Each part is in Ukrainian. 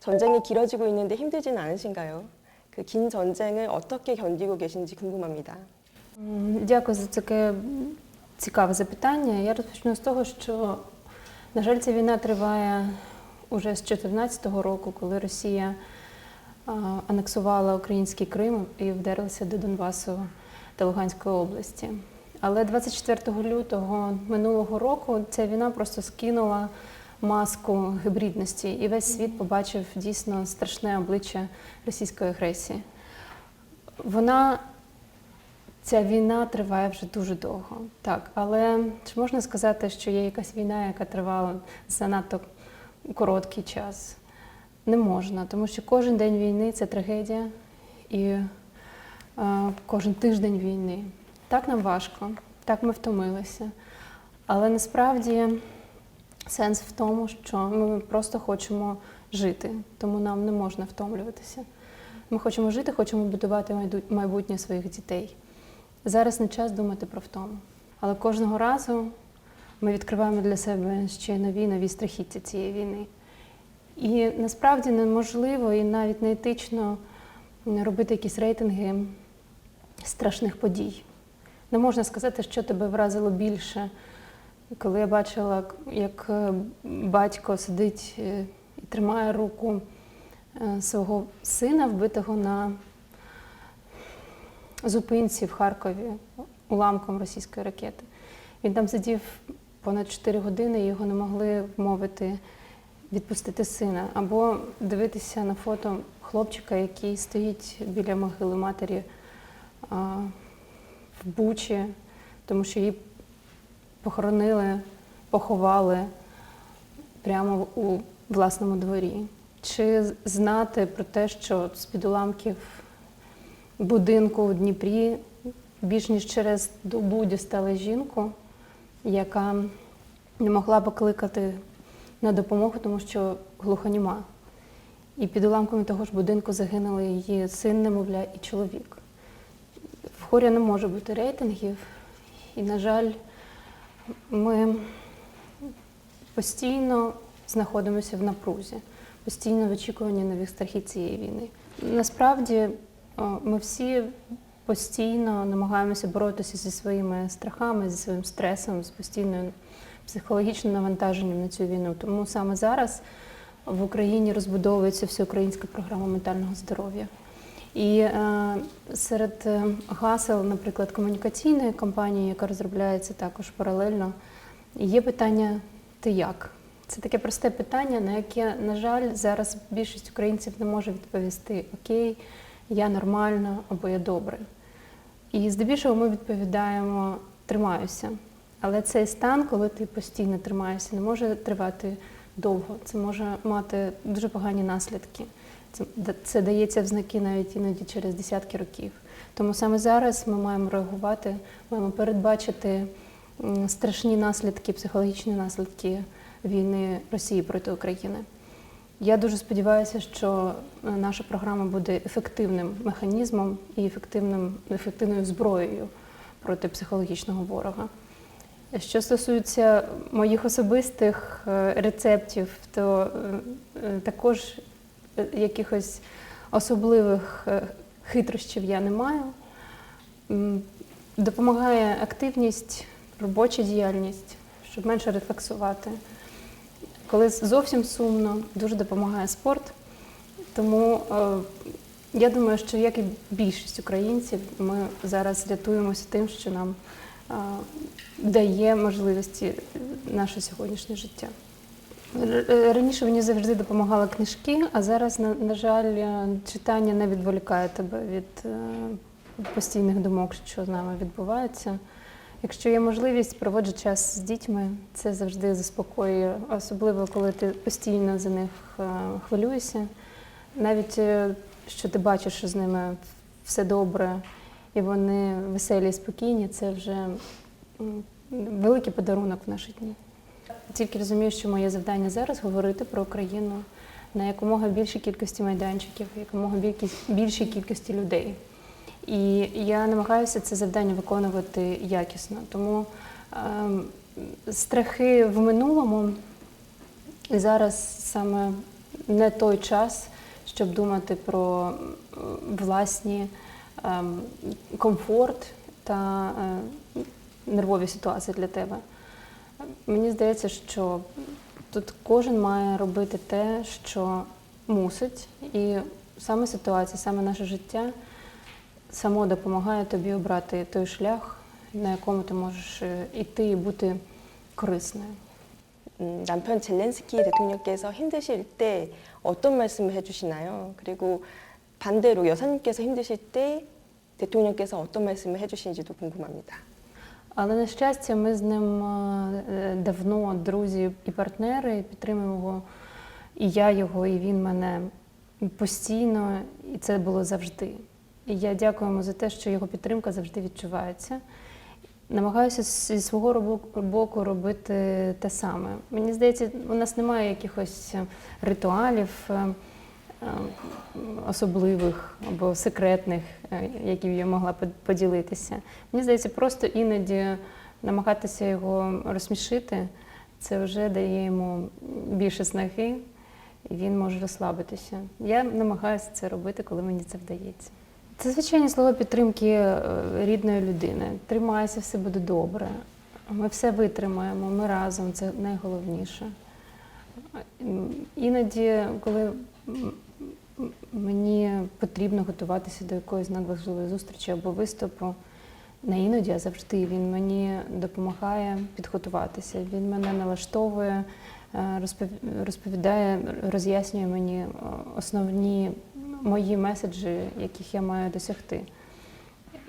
전쟁이 길어지고 있는데 힘들지는 않으신가요? 그 긴 전쟁을 어떻게 견디고 계신지 궁금합니다. М, Дякую за таке цікаве запитання. Я розпочну з того, що, на жаль, ця війна триває уже з 2014 року, коли Росія а, анексувала український Крим і вдерлася до Донбасу та Луганської області. Але 24 лютого минулого року ця війна просто скинула маску гібридності, і весь світ побачив дійсно страшне обличчя російської агресії. Вона Ця війна триває вже дуже довго, так. Але чи можна сказати, що є якась війна, яка тривала занадто короткий час? Не можна, тому що кожен день війни це трагедія, і е, кожен тиждень війни. Так нам важко, так ми втомилися. Але насправді сенс в тому, що ми просто хочемо жити, тому нам не можна втомлюватися. Ми хочемо жити, хочемо будувати майбутнє своїх дітей. Зараз не час думати про втому. Але кожного разу ми відкриваємо для себе ще нові нові страхіття цієї війни. І насправді неможливо і навіть не етично робити якісь рейтинги страшних подій. Не можна сказати, що тебе вразило більше. Коли я бачила, як е, батько сидить е, і тримає руку е, свого сина, вбитого на зупинці в Харкові уламком російської ракети. Він там сидів понад 4 години і його не могли вмовити відпустити сина. Або дивитися на фото хлопчика, який стоїть біля могили матері в Бучі, тому що її похоронили, поховали прямо у власному дворі. Чи знати про те, що з-під уламків будинку в Дніпрі більш ніж через добу дістали жінку, яка не могла покликати на допомогу, тому що глухоніма. І під уламками того ж будинку загинули її син, немовля і чоловік. В хорі не може бути рейтингів, і, на жаль, ми постійно знаходимося в напрузі, постійно в очікуванні нових страхів цієї війни. Насправді ми всі постійно намагаємося боротися зі своїми страхами, зі своїм стресом, з постійним психологічним навантаженням на цю війну. Тому саме зараз в Україні розбудовується всеукраїнська програма ментального здоров'я. І е, серед е, гасел, наприклад, комунікаційної кампанії, яка розробляється також паралельно, є питання Ти як? Це таке просте питання, на яке, на жаль, зараз більшість українців не може відповісти Окей, я нормально або я добре. І здебільшого ми відповідаємо Тримаюся. Але цей стан, коли ти постійно тримаєшся, не може тривати довго. Це може мати дуже погані наслідки. Це, це дається в знаки навіть іноді через десятки років. Тому саме зараз ми маємо реагувати, маємо передбачити страшні наслідки, психологічні наслідки війни Росії проти України. Я дуже сподіваюся, що е, наша програма буде ефективним механізмом і ефективним, ефективною зброєю проти психологічного ворога. Що стосується моїх особистих е, рецептів, то е, також якихось особливих е, хитрощів я не маю. Допомагає активність, робоча діяльність, щоб менше рефлексувати. Коли зовсім сумно, дуже допомагає спорт. Тому е, я думаю, що як і більшість українців, ми зараз рятуємося тим, що нам е, дає можливості наше сьогоднішнє життя. Е, Раніше мені завжди допомагали книжки, а зараз, на, на жаль, е, читання не відволікає тебе від е, постійних думок, що з нами відбувається. Якщо є можливість, проводжу час з дітьми, це завжди заспокоює, особливо коли ти постійно за них хвилюєшся. Навіть що ти бачиш, що з ними все добре, і вони веселі і спокійні, це вже великий подарунок в наші дні. Тільки розумію, що моє завдання зараз говорити про Україну на якомога більшій кількості майданчиків, якомога більшій кількості людей. І я намагаюся це завдання виконувати якісно. Тому ем, страхи в минулому і зараз саме не той час, щоб думати про власні ем, комфорт та е, нервові ситуації для тебе. Мені здається, що тут кожен має робити те, що мусить, і саме ситуація, саме наше життя само допомагає тобі обрати той шлях, на якому ти можеш е, іти і бути корисною. 음, 남편 젤렌스키 대통령께서 힘드실 때 어떤 말씀을 해주시나요? 그리고 반대로 여사님께서 힘드실 때 대통령께서 어떤 말씀을 해주시는지도 궁금합니다. Але на щастя, ми з ним е, давно друзі і партнери, і підтримуємо його. І я його, і він мене постійно, і це було завжди. І я дякую йому за те, що його підтримка завжди відчувається. Намагаюся зі свого боку робити те саме. Мені здається, у нас немає якихось е, ритуалів е, е, особливих або секретних, е, які я могла поділитися. Мені здається, просто іноді намагатися його розсмішити, це вже дає йому більше снаги, і він може розслабитися. Я намагаюся це робити, коли мені це вдається. Це звичайні слова підтримки е, рідної людини. Тримайся, все буде добре. Ми все витримаємо, ми разом, це найголовніше. Іноді, коли мені потрібно готуватися до якоїсь надважливої зустрічі або виступу, не іноді, а завжди він мені допомагає підготуватися. Він мене налаштовує, е, розповідає, роз'яснює мені е, основні мої меседжі, яких я маю досягти.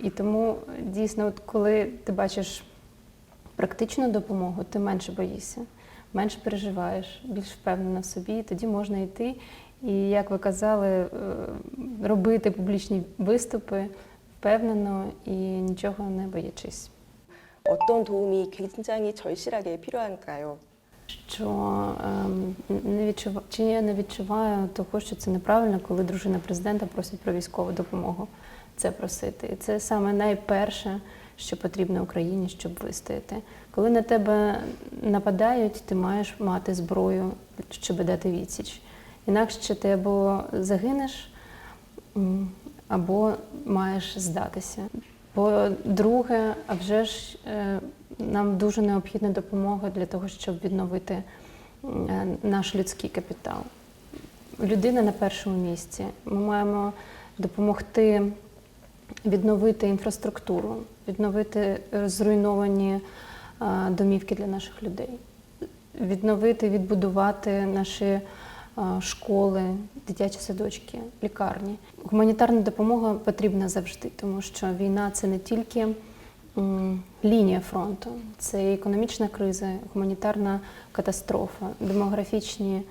І тому дійсно, от коли ти бачиш практичну допомогу, ти менше боїшся, менше переживаєш, більш впевнена в собі, і тоді можна йти. І як ви казали, е, робити публічні виступи впевнено і нічого не боячись. 어떤 도움이 굉장히 절실하게 필요한가요? Що ем, не відчува... чи я не відчуваю того, що це неправильно, коли дружина президента просить про військову допомогу. Це просити. І це саме найперше, що потрібно Україні, щоб вистояти. Коли на тебе нападають, ти маєш мати зброю, щоб дати відсіч. Інакше ти або загинеш, або маєш здатися. По-друге, а вже ж е, нам дуже необхідна допомога для того, щоб відновити е, наш людський капітал. Людина на першому місці. Ми маємо допомогти відновити інфраструктуру, відновити зруйновані е, домівки для наших людей, відновити, відбудувати наші школи, дитячі садочки, лікарні. Гуманітарна допомога потрібна завжди, тому що війна це не тільки лінія фронту, це економічна криза, гуманітарна катастрофа, демографічні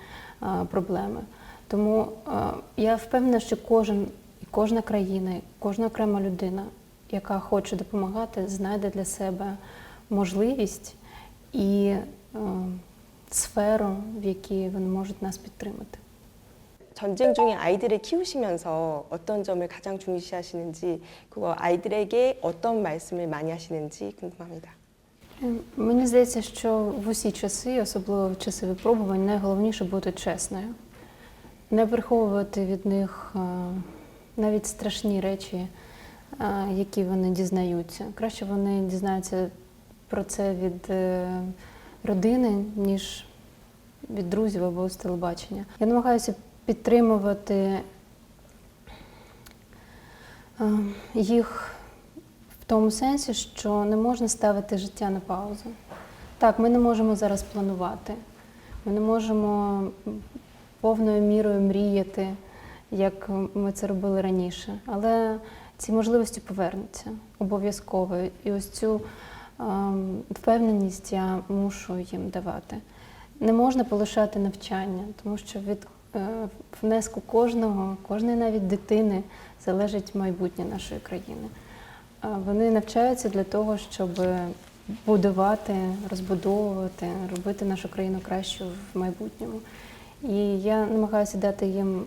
е, проблеми. Тому е, я впевнена, що кожен і кожна країна, кожна окрема людина, яка хоче допомагати, знайде для себе можливість і е, сферу, в якій вони можуть нас підтримати. 전쟁 중에 아이들을 키우시면서 어떤 점을 가장 중시하시는지 그거 아이들에게 어떤 말씀을 많이 하시는지 궁금합니다. Е, Мені здається, що в усі часи, особливо в часи випробувань, найголовніше бути чесною, не приховувати від них е, навіть страшні речі, е, які вони дізнаються. Краще вони дізнаються про це від е, родини, ніж від друзів або з телебачення. Я намагаюся підтримувати е, їх в тому сенсі, що не можна ставити життя на паузу. Так, ми не можемо зараз планувати, ми не можемо повною мірою мріяти, як ми це робили раніше. Але ці можливості повернуться обов'язково. І ось цю впевненість я мушу їм давати. Не можна полишати навчання, тому що від е, внеску кожного, кожної навіть дитини залежить майбутнє нашої країни. Вони навчаються для того, щоб будувати, розбудовувати, робити нашу країну кращу в майбутньому. І я намагаюся дати їм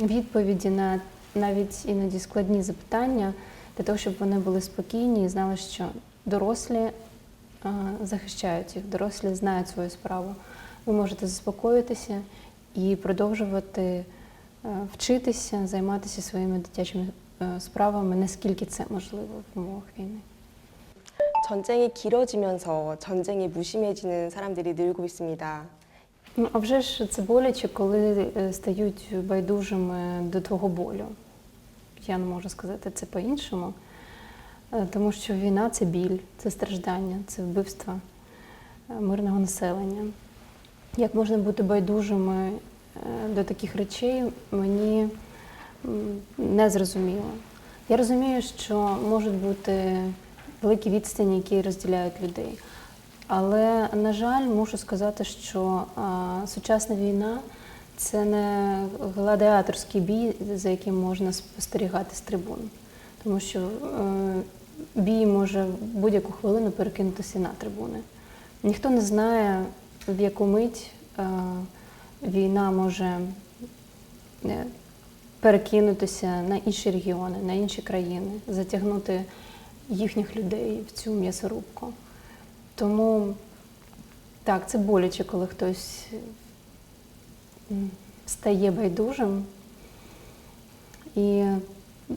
відповіді на навіть іноді складні запитання, для того, щоб вони були спокійні і знали, що дорослі а, захищають їх, дорослі знають свою справу, ви можете заспокоїтися і продовжувати е, вчитися, займатися своїми дитячими е, справами, наскільки це можливо в умовах війни. 전쟁이 길어지면서 전쟁이 무심해지는 사람들이 늘고 있습니다. Ну, а вже ж це боляче, коли е, стають байдужими до твого болю. Я не можу сказати це по-іншому, Е, тому що війна це біль, це страждання, це вбивство е, мирного населення. Як можна бути байдужими е, до таких речей, мені не зрозуміло. Я розумію, що можуть бути великі відстані, які розділяють людей. Але, на жаль, мушу сказати, що а, сучасна війна це не гладіаторський бій, за яким можна спостерігати з трибун. Тому що е, бій може будь-яку хвилину перекинутися на трибуни. Ніхто не знає, в яку мить е, війна може е, перекинутися на інші регіони, на інші країни, затягнути їхніх людей в цю м'ясорубку. Тому так, це боляче, коли хтось стає байдужим. І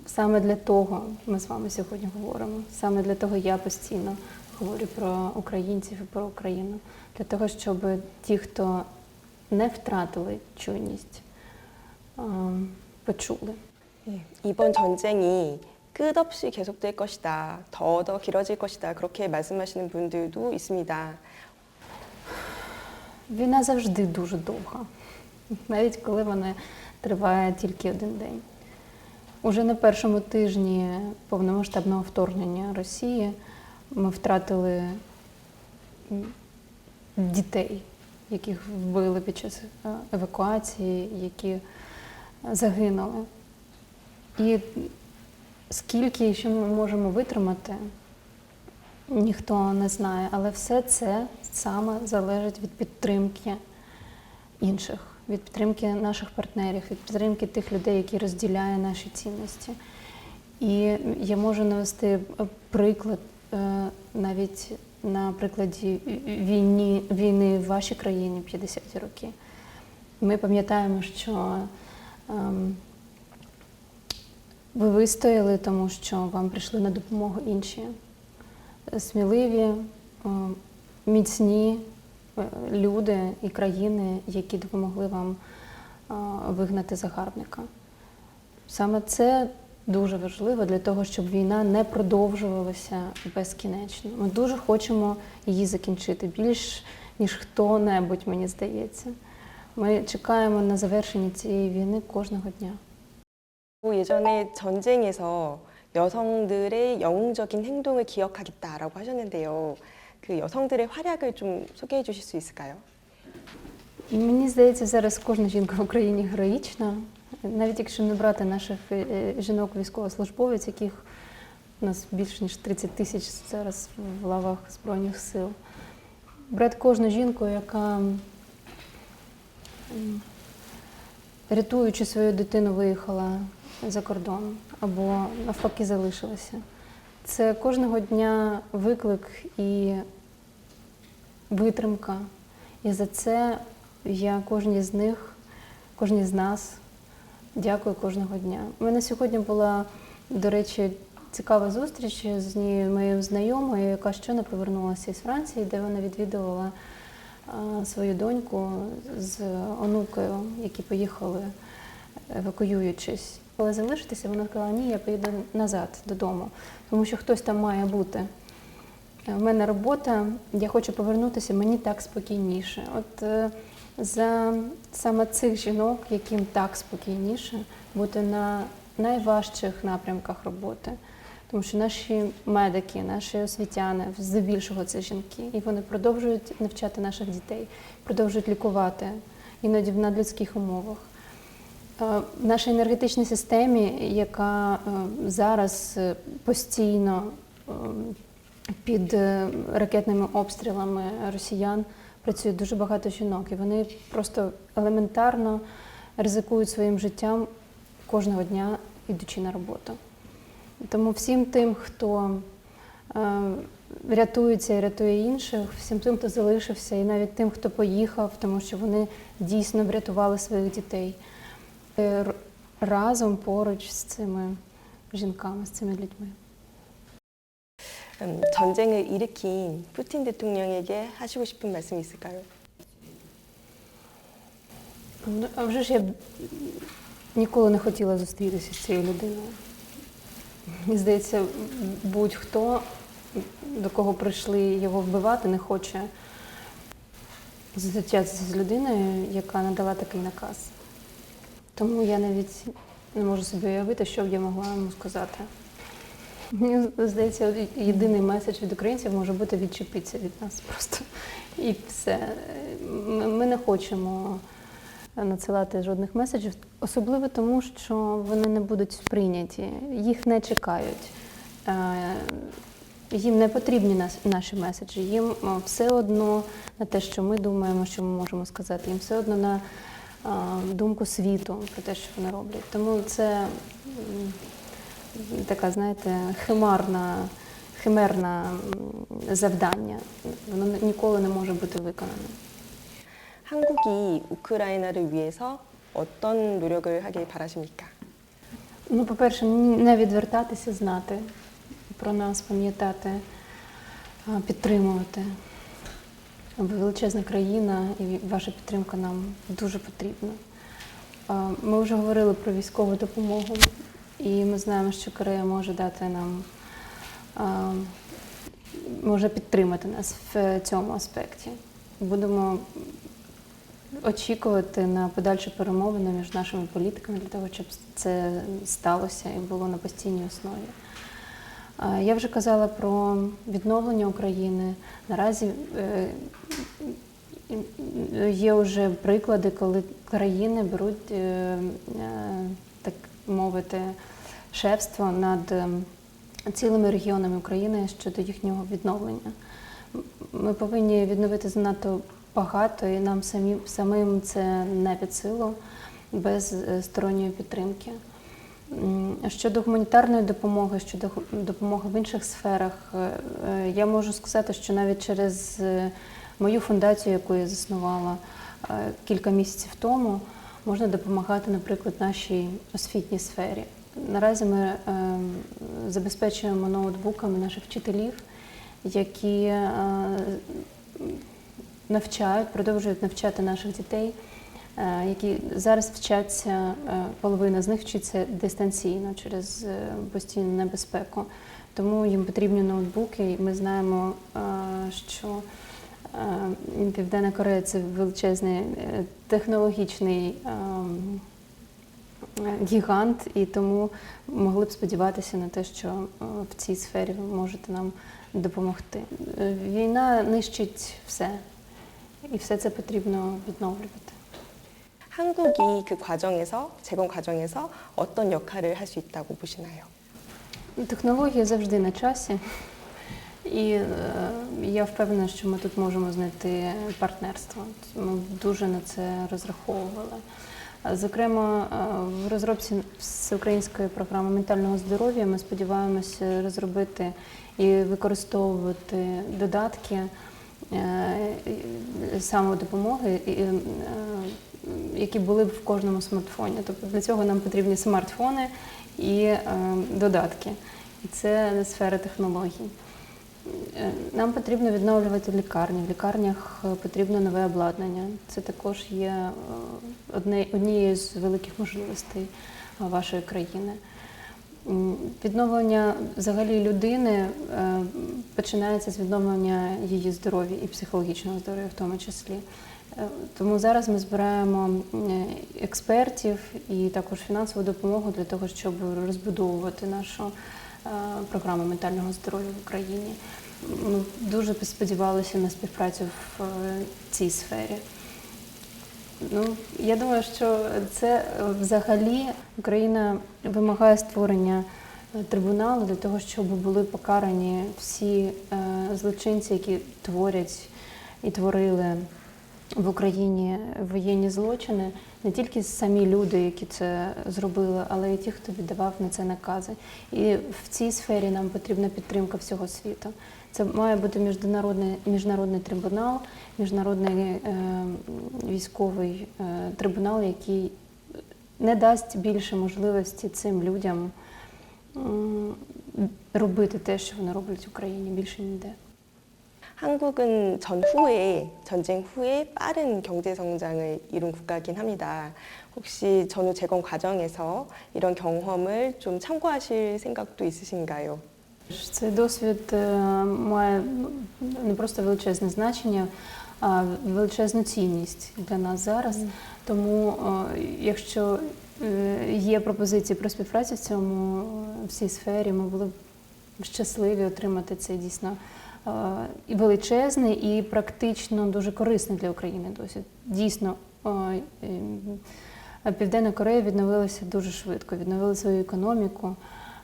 саме для того ми з вами сьогодні говоримо. Саме для того я постійно говорю про українців і про Україну. Для того, щоб ті, хто не втратили чуйність, а, почули. 예, 이번 전쟁이 끝없이 계속될 것이다. 더 더 길어질 것이다. 그렇게 말씀하시는 분들도 있습니다. Війна завжди дуже довга, навіть коли вона триває тільки один день. Уже на першому тижні повномасштабного вторгнення Росії ми втратили дітей, яких вбили під час е, евакуації, які загинули. І скільки ще ми можемо витримати, ніхто не знає, але все це саме залежить від підтримки інших, від підтримки наших партнерів, від підтримки тих людей, які розділяють наші цінності. І я можу навести е, приклад е, навіть на прикладі війни, війни в вашій країні 50-ті роки. Ми пам'ятаємо, що ем, ви вистояли, тому що вам прийшли на допомогу інші сміливі, е, міцні люди і країни, які допомогли вам е, вигнати загарбника. Саме це дуже важливо для того, щоб війна не продовжувалася безкінечно. Ми дуже хочемо її закінчити більш ніж хто-небудь, мені здається. Ми чекаємо на завершення цієї війни кожного дня. 예전에 전쟁에서 여성들의 영웅적인 행동을 기억하겠다라고 하셨는데요. 그 여성들의 활약을 좀 소개해 주실 수 있을까요? Мені здається, зараз кожна жінка в Україні героїчна, навіть якщо не брати наших е, е, жінок-військовослужбовець, яких у нас більше ніж 30 тисяч зараз в лавах Збройних сил. Брати кожну жінку, яка, м, рятуючи свою дитину, виїхала за кордон або навпаки залишилася. Це кожного дня виклик і витримка. І за це я кожній з них, кожній з нас дякую кожного дня. У мене сьогодні була, до речі, цікава зустріч з моєю знайомою, яка щойно повернулася із Франції, де вона відвідувала свою доньку з онукою, які поїхали евакуюючись. Коли залишитися, вона сказала, ні, я поїду назад додому, тому що хтось там має бути. У мене робота, я хочу повернутися, мені так спокійніше. От е, за саме цих жінок, яким так спокійніше бути на найважчих напрямках роботи. Тому що наші медики, наші освітяни, здебільшого це жінки, і вони продовжують навчати наших дітей, продовжують лікувати, іноді в надлюдських умовах. Е, В нашій енергетичній системі, яка е, зараз е, постійно під ракетними обстрілами росіян працює дуже багато жінок, і вони просто елементарно ризикують своїм життям кожного дня, йдучи на роботу. Тому всім тим, хто рятується і рятує інших, всім тим, хто залишився, і навіть тим, хто поїхав, тому що вони дійсно врятували своїх дітей. Е, р- Разом поруч з цими жінками, з цими людьми. 음, 전쟁을 일으킨 푸틴 대통령에게 하시고 싶은 말씀이 있을까요? Ну, а вже ж я б ніколи не хотіла зустрітися з цією людиною. Мені здається, будь-хто, до кого прийшли його вбивати, не хоче зустрічатися з людиною, яка надала такий наказ. Тому я навіть не можу собі уявити, що б я могла йому сказати. Мені здається, єдиний меседж від українців може бути відчепитися від нас просто. І все. Ми, не хочемо надсилати жодних меседжів, особливо тому, що вони не будуть сприйняті, їх не чекають. Е, Їм не потрібні наші меседжі, їм все одно на те, що ми думаємо, що ми можемо сказати, їм все одно на думку світу про те, що вони роблять. Тому це м, така, знаєте, химарна, химерна м, завдання. Воно ніколи не може бути виконане. 한국이 우크라이나를 위해서 어떤 노력을 하길 바라십니까? Ну, по-перше, не відвертатися, знати про нас, пам'ятати, а, підтримувати. Ви величезна країна, і ваша підтримка нам дуже потрібна. Ми вже говорили про військову допомогу, і ми знаємо, що Корея може дати нам, може підтримати нас в цьому аспекті. Будемо очікувати на подальші перемовини між нашими політиками для того, щоб це сталося і було на постійній основі. Я вже казала про відновлення України. Наразі е, є вже приклади, коли країни беруть, е, е, так мовити, шефство над цілими регіонами України щодо їхнього відновлення. Ми повинні відновити занадто багато, і нам самі, самим це не під силу без сторонньої підтримки. Щодо гуманітарної допомоги, щодо допомоги в інших сферах, е, е, я можу сказати, що навіть через е, мою фундацію, яку я заснувала кілька місяців тому, можна допомагати, наприклад, нашій освітній сфері. Наразі ми забезпечуємо ноутбуками наших вчителів, які навчають, продовжують навчати наших дітей, які зараз вчаться, е, половина з них вчиться дистанційно через е, постійну небезпеку. Тому їм потрібні ноутбуки. І ми знаємо, е, що е, Південна Корея це величезний е, технологічний е, гігант, і тому могли б сподіватися на те, що е, в цій сфері ви можете нам допомогти. Е, Війна нищить все, і все це потрібно відновлювати. 한국이 그 과정에서 재건 과정에서 어떤 역할을 할 수 있다고 보시나요? Технології завжди на часі, і е, я впевнена, що ми тут можемо знайти партнерство. Ми дуже на це розраховували. А, Зокрема, е, в розробці всеукраїнської програми ментального здоров'я ми сподіваємося розробити і використовувати додатки е, і- самодопомоги, і, е, які були б в кожному смартфоні. Тобто для цього нам потрібні смартфони і е, додатки. І це сфера технологій. Е, Нам потрібно відновлювати лікарні. В лікарнях е, потрібно нове обладнання. Це також є е, однією з великих можливостей вашої країни. Відновлення взагалі людини починається з відновлення її здоров'я і психологічного здоров'я в тому числі. Е, Тому зараз ми збираємо е, експертів і також фінансову допомогу для того, щоб розбудовувати нашу е, програму ментального здоров'я в Україні. Ми дуже сподівалися на співпрацю в цій сфері. Ну, я думаю, що це взагалі Україна вимагає створення трибуналу для того, щоб були покарані всі злочинці, які творять і творили в Україні воєнні злочини, не тільки самі люди, які це зробили, але й ті, хто віддавав на це накази. І в цій сфері нам потрібна підтримка всього світу. Це має бути міжнародний, міжнародний трибунал, міжнародний е, військовий е, трибунал, який не дасть більше можливості цим людям робити те, що вони роблять в Україні, більше ніде. 한국은 전후에 전쟁 후에 빠른 경제 성장을 이룬 국가긴 합니다. 혹시 전후 재건 과정에서 이런 경험을 좀 참고하실 생각도 있으신가요? Цей досвід е, має не просто величезне значення, а величезну цінність для нас зараз. Тому, е, якщо е, є пропозиції про співпрацю в цьому е, в цій сфері, ми були б щасливі отримати цей дійсно е, і величезний, і практично дуже корисний для України досвід. Дійсно, е, е, Південна Корея відновилася дуже швидко, відновила свою економіку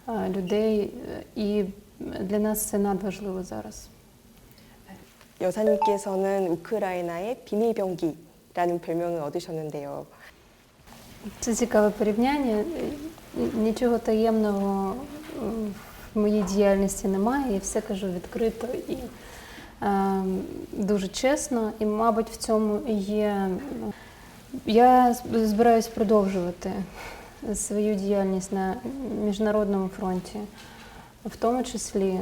е, людей, е, і для нас це надважливо зараз. 여사님께서는 우크라이나의 비밀병기라는 별명을 얻으셨는데요. Це цікаве порівняння. Нічого таємного м, в моїй діяльності немає. Я все кажу відкрито і е, дуже чесно. І, мабуть, в цьому є. Я збираюсь продовжувати свою діяльність на міжнародному фронті, в тому числі.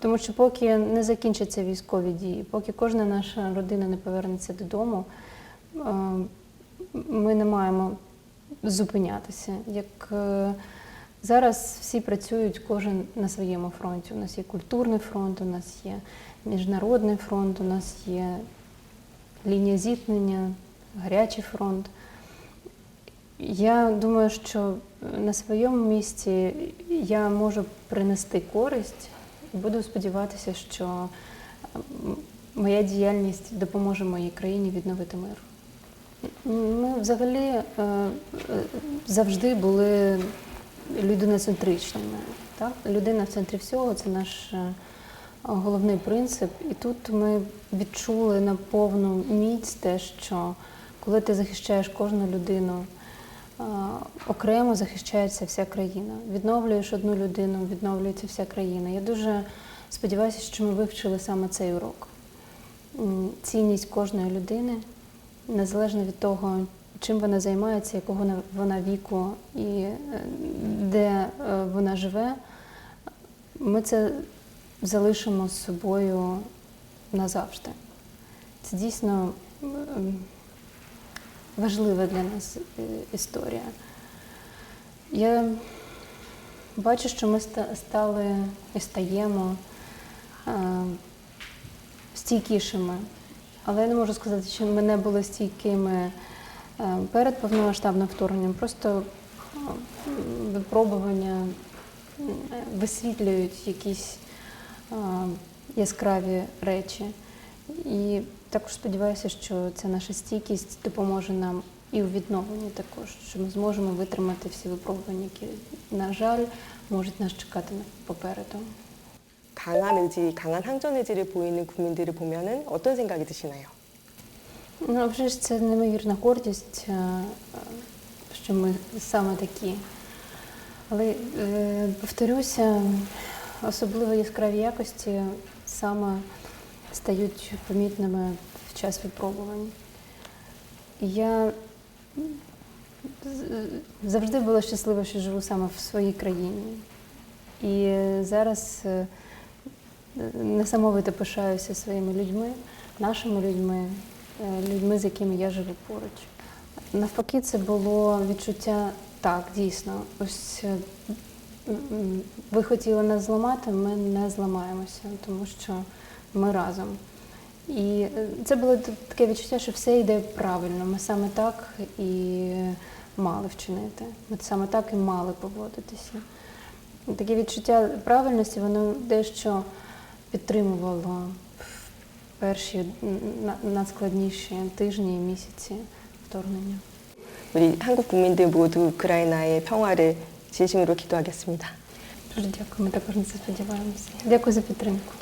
Тому що поки не закінчаться військові дії, поки кожна наша родина не повернеться додому, е, ми не маємо зупинятися. Як е, зараз всі працюють кожен на своєму фронті. У нас є культурний фронт, у нас є міжнародний фронт, у нас є лінія зіткнення, гарячий фронт. Я думаю, що на своєму місці я можу принести користь і буду сподіватися, що моя діяльність допоможе моїй країні відновити мир. Ми взагалі е, е, завжди були людиноцентричними. Так? Людина в центрі всього це наш е, головний принцип. І тут ми відчули на повну міць те, що коли ти захищаєш кожну людину, е, окремо захищається вся країна. Відновлюєш одну людину, відновлюється вся країна. Я дуже сподіваюся, що ми вивчили саме цей урок. Цінність кожної людини незалежно від того, чим вона займається, якого вона- віку і е, де е, вона живе, ми це залишимо з собою назавжди. Це дійсно важлива для нас е, історія. Я бачу, що ми стали і стаємо стійкішими. Але я не можу сказати, що ми не були стійкими перед повномасштабним вторгненням. Просто е, випробування м, висвітлюють якісь е, яскраві речі. І також сподіваюся, що ця наша стійкість допоможе нам і у відновленні також, що ми зможемо витримати всі випробування, які, на жаль, можуть нас чекати попереду. 강한 의지, 강한 항전 의지를 보이는 국민들을 보면은 어떤 생각이 드시나요? Ну, а вже ж це неймовірна гордість, е, що ми саме такі. Але е, повторюся, особливо яскраві якості саме стають помітними в час випробувань. Я завжди була щаслива, що живу саме в своїй країні. І зараз е, несамовито пишаюся своїми людьми, нашими людьми, людьми, з якими я живу поруч. Навпаки, це було відчуття так, дійсно. Ось е, ви хотіли нас зламати, ми не зламаємося, тому що ми разом. І е, це було таке відчуття, що все йде правильно. Ми саме так і мали вчинити. Ми саме так і мали поводитися. Таке відчуття правильності, воно дещо підтримувало перші м, на- надскладніші тижні і місяці вторгнення. 우리 한국 국민들 모두 우크라이나의 평화를 진심으로 기도하겠습니다. Дуже дякую, ми також на це сподіваємося. Дякую за підтримку.